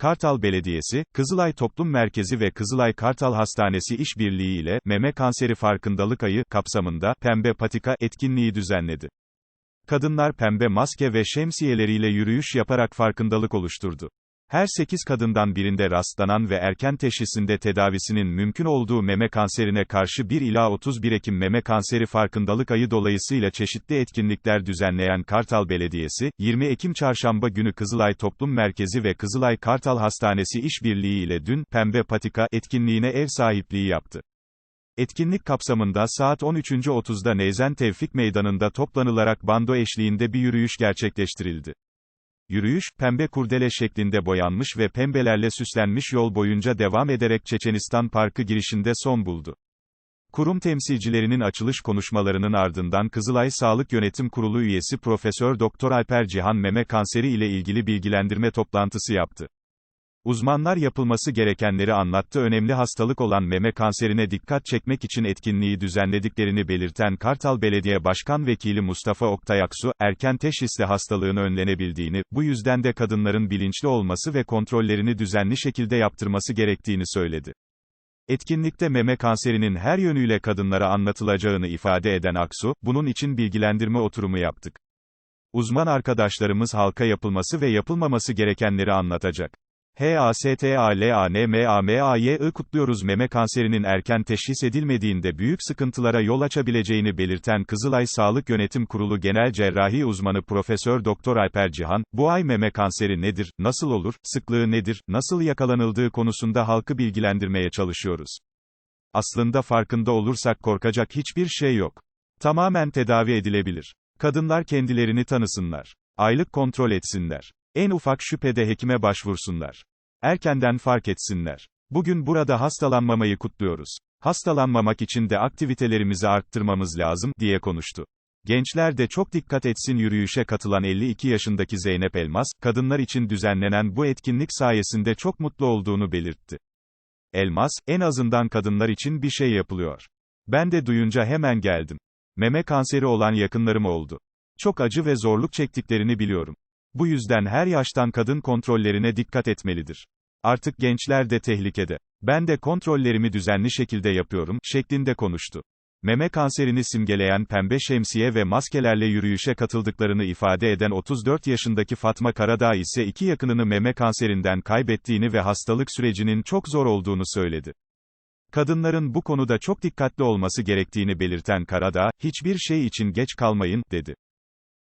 Kartal Belediyesi, Kızılay Toplum Merkezi ve Kızılay Kartal Hastanesi işbirliği ile meme kanseri farkındalık ayı kapsamında pembe patika etkinliği düzenledi. Kadınlar pembe maske ve şemsiyeleriyle yürüyüş yaparak farkındalık oluşturdu. Her 8 kadından birinde rastlanan ve erken teşhisinde tedavisinin mümkün olduğu meme kanserine karşı 1 ila 31 Ekim Meme Kanseri Farkındalık Ayı dolayısıyla çeşitli etkinlikler düzenleyen Kartal Belediyesi, 20 Ekim Çarşamba günü Kızılay Toplum Merkezi ve Kızılay Kartal Hastanesi işbirliği ile dün, Pembe Patika etkinliğine ev sahipliği yaptı. Etkinlik kapsamında saat 13.30'da Neyzen Tevfik Meydanı'nda toplanılarak bando eşliğinde bir yürüyüş gerçekleştirildi. Yürüyüş, pembe kurdele şeklinde boyanmış ve pembelerle süslenmiş yol boyunca devam ederek Çeçenistan Parkı girişinde son buldu. Kurum temsilcilerinin açılış konuşmalarının ardından Kızılay Sağlık Yönetim Kurulu üyesi Profesör Doktor Alper Cihan meme kanseri ile ilgili bilgilendirme toplantısı yaptı. Uzmanlar yapılması gerekenleri anlattı. Önemli hastalık olan meme kanserine dikkat çekmek için etkinliği düzenlediklerini belirten Kartal Belediye Başkan Vekili Mustafa Oktay Aksu, erken teşhisle hastalığın önlenebildiğini, bu yüzden de kadınların bilinçli olması ve kontrollerini düzenli şekilde yaptırması gerektiğini söyledi. Etkinlikte meme kanserinin her yönüyle kadınlara anlatılacağını ifade eden Aksu, bunun için bilgilendirme oturumu yaptık. Uzman arkadaşlarımız halka yapılması ve yapılmaması gerekenleri anlatacak. HASTALANMAMAY'ı kutluyoruz meme kanserinin erken teşhis edilmediğinde büyük sıkıntılara yol açabileceğini belirten Kızılay Sağlık Yönetim Kurulu Genel Cerrahi Uzmanı Profesör Doktor Alper Cihan, bu ay meme kanseri nedir, nasıl olur, sıklığı nedir, nasıl yakalanıldığı konusunda halkı bilgilendirmeye çalışıyoruz. Aslında farkında olursak korkacak hiçbir şey yok. Tamamen tedavi edilebilir. Kadınlar kendilerini tanısınlar. Aylık kontrol etsinler. En ufak şüphede hekime başvursunlar. Erkenden fark etsinler. Bugün burada hastalanmamayı kutluyoruz. Hastalanmamak için de aktivitelerimizi arttırmamız lazım, diye konuştu. Gençler de çok dikkat etsin yürüyüşe katılan 52 yaşındaki Zeynep Elmas, kadınlar için düzenlenen bu etkinlik sayesinde çok mutlu olduğunu belirtti. Elmas, en azından kadınlar için bir şey yapılıyor. Ben de duyunca hemen geldim. Meme kanseri olan yakınlarım oldu. Çok acı ve zorluk çektiklerini biliyorum. Bu yüzden her yaştan kadın kontrollerine dikkat etmelidir. Artık gençler de tehlikede. Ben de kontrollerimi düzenli şekilde yapıyorum, şeklinde konuştu. Meme kanserini simgeleyen pembe şemsiye ve maskelerle yürüyüşe katıldıklarını ifade eden 34 yaşındaki Fatma Karadağ ise iki yakınını meme kanserinden kaybettiğini ve hastalık sürecinin çok zor olduğunu söyledi. Kadınların bu konuda çok dikkatli olması gerektiğini belirten Karadağ, hiçbir şey için geç kalmayın, dedi.